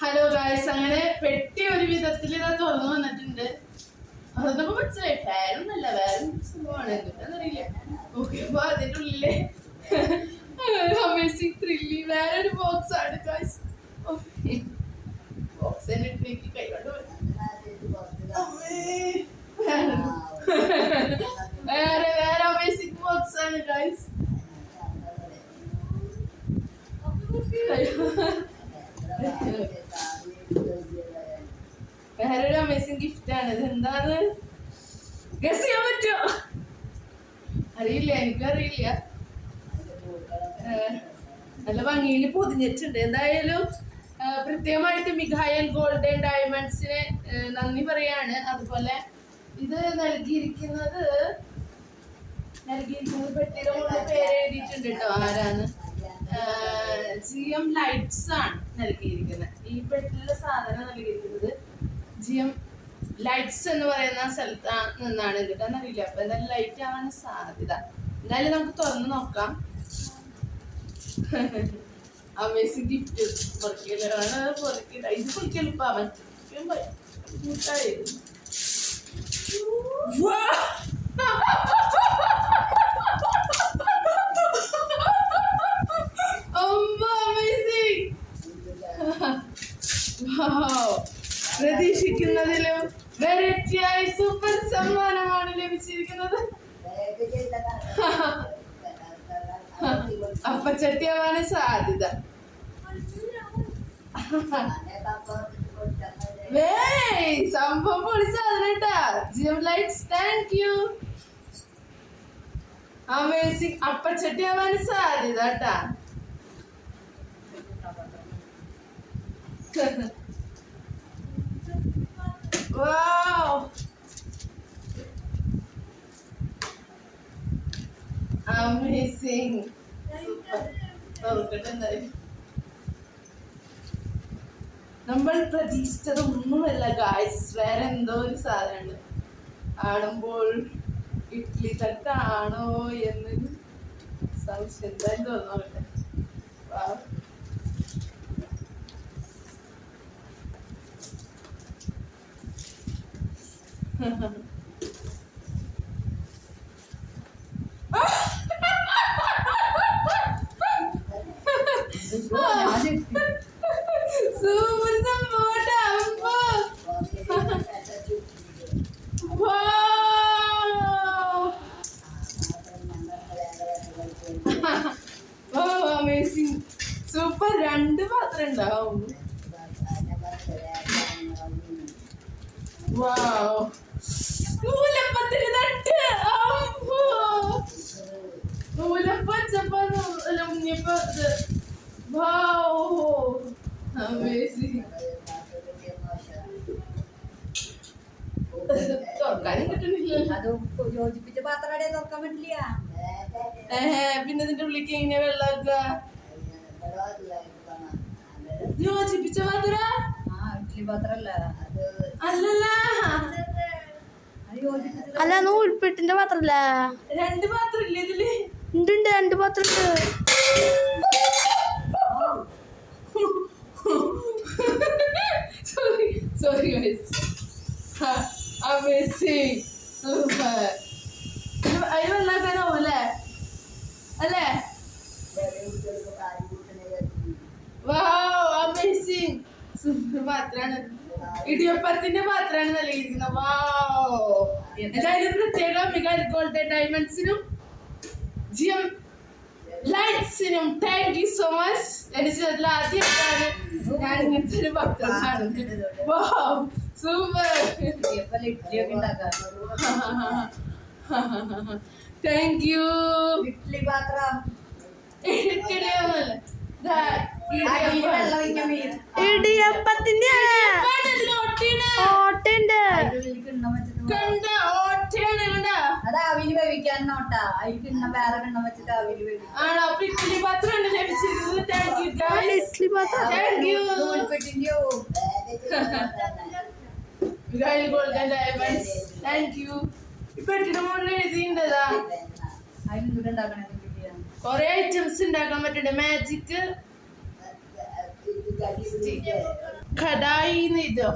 Hello guys അങ്ങനെ പെട്ടി ഒരു വിധത്തിൽ ഇതാ തുറന്നു വന്നിട്ടുണ്ട്. അതൊന്നും മനസ്സിലായി വേറെ സംഭവമാണ്. എന്താണെന്നറിയില്ല അമേസിംഗ് ത്രില്ലി വേറെ ഒരു ബോക്സ് ആണ് ഗായ്സ് ബോക്സ് വേറെ വേറെ അമേസിംഗ് ബോക്സ് ആണ് ഗായ്സ് വേറെ ഒരു അമേസിങ് ഗിഫ്റ്റ് ആണ്. ഇത് എന്താണ് ഗസ് ചെയ്യാൻ പറ്റുമോ അറിയില്ല എനിക്കും അറിയില്ല. നല്ല ഭംഗിയിൽ പൊതിഞ്ഞിട്ടുണ്ട്. എന്തായാലും പ്രത്യേകമായിട്ട് മിഖായൽ ഗോൾഡൻ ഡയമണ്ട്സിന് നന്ദി പറയാണ്. അതുപോലെ ഇത് നൽകിയിരിക്കുന്നത് നൽകിയിരിക്കുന്നത് പെട്ടിയുടെ മുകളിൽ പേര് എഴുതിയിട്ടുണ്ട് കേട്ടോ. ആരാന്ന് ജി എം ലൈറ്റ്സ് ആണ് നൽകിയിരിക്കുന്നത്. ഈ പെട്ടിയിലെ സാധനം നൽകിയിരിക്കുന്നത് എം ലൈറ്റ്സ് എന്ന് പറയുന്ന സ്ഥലത്ത് നിന്നാണ് എന്നിട്ടെന്നറിയില്ല അപ്പൊ എന്തായാലും ലൈറ്റ് ആവാൻ സാധ്യത. എന്തായാലും നമുക്ക് തുറന്ന് നോക്കാം. അമേസിംഗ് ഗിഫ്റ്റ് പൊറക്കിലാണ് പൊറക്കില്ല ഇത് പൊറിക്കലിപ്പോ അവൻ ബുദ്ധിമുട്ടായി. വെറൈറ്റിയായി സൂപ്പർ സമ്മാനമാണ് ലഭിച്ചിരിക്കുന്നത്. അപ്പച്ചട്ടിയാവാനും സാധ്യത. സംഭവം പൊളി സാധനം കേട്ടാ. ജിയം ലൈറ്റ്സ് താങ്ക് യു അമേസിംഗ് അപ്പച്ചട്ടിയാവാന് സാധ്യത കേട്ടാ. Wow! Amazing! നമ്മൾ പ്രതീക്ഷിച്ചത് ഒന്നുമല്ല ഗായ്സ് വേറെ എന്തോ ഒരു സാധനമാണ് ആടുമ്പോൾ ഇഡ്ലി തട്ടാണോ എന്നൊരു സംശയം. എന്തായാലും തോന്നോട്ടെ സൂപ്പർ സംഭവട്ടാ അമ്പോ അമേസിങ് സൂപ്പർ രണ്ട് പാത്രം ഉണ്ടാവും നൂലപ്പത്തിന് തട്ട് നൂലപ്പച്ചപ്പ അല്ല ഉണ്ണിയപ്പ ഇത് വാവ് അമേസിങ് തുറക്കാനും യോജിപ്പിച്ച പാത്ര? ആ ഇഡ്ഡലി പാത്രല്ല? അല്ലല്ല. അല്ല അല്ല നൂൽപ്പെട്ടിന്റെ പാത്രല്ല? രണ്ട് പാത്രം ഇല്ല ഇതിൽ? ഉണ്ട് ഉണ്ട് രണ്ട് പാത്രം ഉണ്ട് സോറി സോറി അമേസിങ് സൂപ്പർ അതിന് അല്ലേ? അല്ലേ പാത്രാണ്. ഇടിയപ്പത്തിന്റെ പാത്രാണ് നൽകിയിരിക്കുന്നത്. വാ എന്തായാലും പ്രത്യേക ഗോൾഡ് ഡയമണ്ട്സിനും ജിയം ലൈറ്റ്സിനും താങ്ക് യു സോ മച്ച് എന്റെ ജീവിതത്തിൽ ആദ്യമായിട്ടാണ് ഞാൻ ഇങ്ങനത്തെ ഒരു പത്രം കാണുന്നത്. സൂപ്പർ താങ്ക് യു ഇഡ്ഡലി പാത്രം. ഇടിയൊന്നുമല്ല ഇടിയപ്പത്തിന്റെ. ഓട്ടുണ്ട്. വെച്ചിട്ട് അത് വേവിക്കാൻ നോട്ടാ. അതിൽ വേറെ കിണ്ണം വേവിക്കും. കൊറേ ഐറ്റംസ് ഉണ്ടാക്കാൻ പറ്റുന്നുണ്ട് മാജിക് കടായി ഇത്